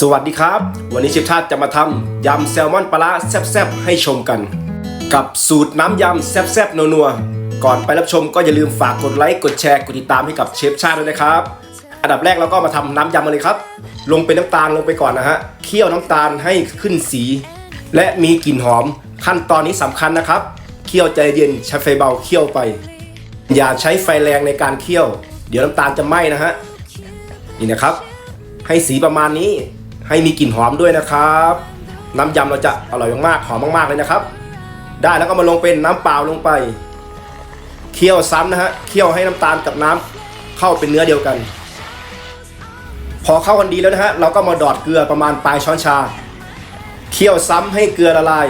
สวัสดีครับ วันนี้เชฟชาติจะมาทำยำแซลมอนปลาแซ่บๆให้ชมกัน กับสูตรน้ำยำแซ่บๆนัวๆก่อนไปรับชมก็อย่าลืมฝากกดไลค์กดแชร์กดติดตามให้กับเชฟชาติด้วยนะครับ อันดับแรกเราก็มาทำน้ำยำกันเลยครับ ลงเป็นน้ำตาลลงไปก่อนนะฮะเคี่ยวน้ำตาลให้ขึ้นสี และมีกลิ่นหอม ขั้นตอนนี้สำคัญนะครับเคี่ยวใจเย็นใช้ไฟเบาเคี่ยวไป อย่าใช้ไฟแรงในการเคี่ยว เดี๋ยวน้ำตาลจะไหม้นะฮะนี่นะครับ ให้สีประมาณนี้ ให้มีกลิ่นหอมด้วยนะครับ น้ำยำเราจะอร่อยมากๆหอมมากๆเลยนะครับ ได้แล้วก็มาลงเป็นน้ำเปล่าลงไป เคี่ยวซ้ำนะฮะเคี่ยวให้น้ำตาลกับน้ำเข้าเป็นเนื้อเดียวกัน พอเข้ากันดีแล้วนะฮะเราก็มาดอดเกลือประมาณปลายช้อนชา เคี่ยวซ้ำให้เกลือละลาย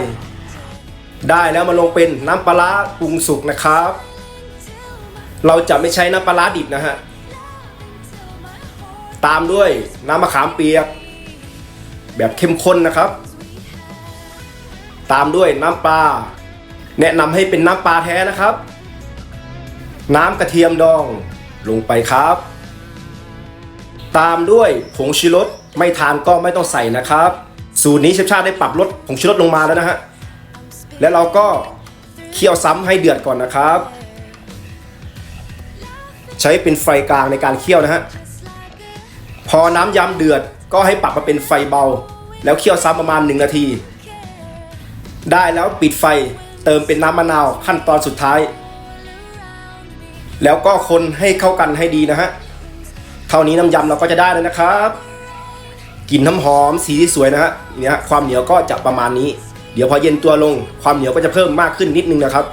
ได้แล้วมาลงเป็นน้ำปลาร้าปรุงสุกนะครับ เราจะไม่ใช้น้ำปลาร้าดิบนะฮะ ตามด้วยน้ำมะขามเปียก แบบเข้มข้นนะครับ ตามด้วยน้ำปลา แนะนำให้เป็นน้ำปลาแท้นะครับ น้ำกระเทียมดองลงไปครับ ตามด้วยผงชูรสไม่ทานก็ไม่ต้องใส่นะครับ สูตรนี้เชฟชาติได้ปรับลดผงชูรสลงมาแล้วนะฮะแล้วเราก็เคี่ยวซ้ำให้เดือดก่อนนะครับ ใช้เป็นไฟกลางในการเคี่ยวนะฮะ พอน้ำยำเดือดก็ให้ปรับมาเป็นไฟเบา แล้วเคี่ยวซ้ำประมาณ 1 นาที ได้แล้วปิดไฟเติมเป็นน้ำมะนาวขั้นตอนสุดท้าย แล้วก็คนให้เข้ากันให้ดีนะฮะ เท่านี้น้ำยำเราก็จะได้แล้วนะครับกลิ่นน้ำหอมสีที่สวยนะฮะเนี่ยความเหนียวก็จะประมาณนี้ เดี๋ยวพอเย็นตัวลง ความเหนียวก็จะเพิ่มมากขึ้นนิดนึงนะครับ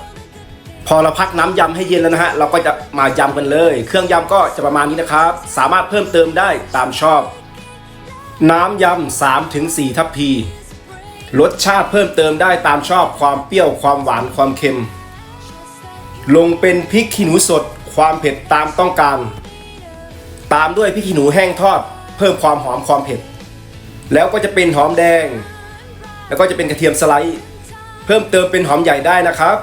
พอเราพักน้ำยำให้เย็นแล้วนะฮะเราก็จะมายำกันเลย เครื่องยำก็จะประมาณนี้นะครับ สามารถเพิ่มเติมได้ตามชอบ น้ำยำ3ถึง4ทัพพีรสชาติเพิ่มเติมได้ตามชอบความเปรี้ยวความหวานความเค็ม ลงเป็นพริกขี้หนูสด ความเผ็ดตามต้องการ ตามด้วยพริกขี้หนูแห้งทอด เพิ่มความหอมความเผ็ด แล้วก็จะเป็นหอมแดง แล้วก็จะเป็นกระเทียมสไลด์ เพิ่มเติมเป็นหอมใหญ่ได้นะครับ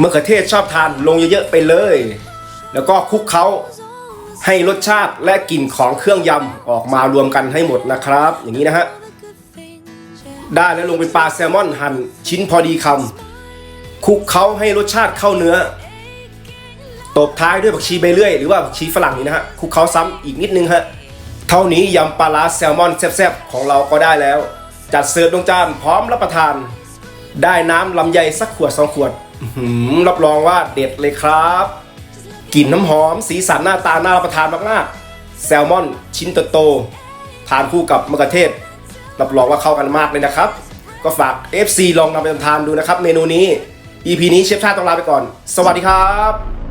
มะเขือเทศชอบทานลงเยอะๆไปเลย แล้วก็คลุกเคล้าให้รสชาติและกลิ่นของเครื่องยำออกมารวมกันให้หมดนะครับ อย่างนี้นะฮะได้แล้วลงเป็นปลาแซลมอนหั่นชิ้นพอดีคำคลุกเคล้าให้รสชาติเข้าเนื้อ ตบท้ายด้วยผักชีใบเลื่อยหรือว่าผักชีฝรั่งนี่นะฮะคลุกเคล้าซ้ำอีกนิดนึงฮะเท่านี้ยำปลาร้าแซลมอนแซ่บๆของเราก็ได้แล้ว จัดเสิร์ฟลงจานพร้อมรับประทาน ได้น้ำลำไยสักขวดสองขวด รับรองว่าเด็ดเลยครับกลิ่นน้ำหอม สีสันหน้าตาน่ารับประทานมากๆ แซลมอนชิ้นโตๆทานคู่กับมะเขือเทศ รับรองว่าเข้ากันมากเลยนะครับ ก็ฝาก FC ลองนำไปทานดูนะครับ เมนูนี้ EP นี้เชฟชาติต้องลาไปก่อน สวัสดีครับ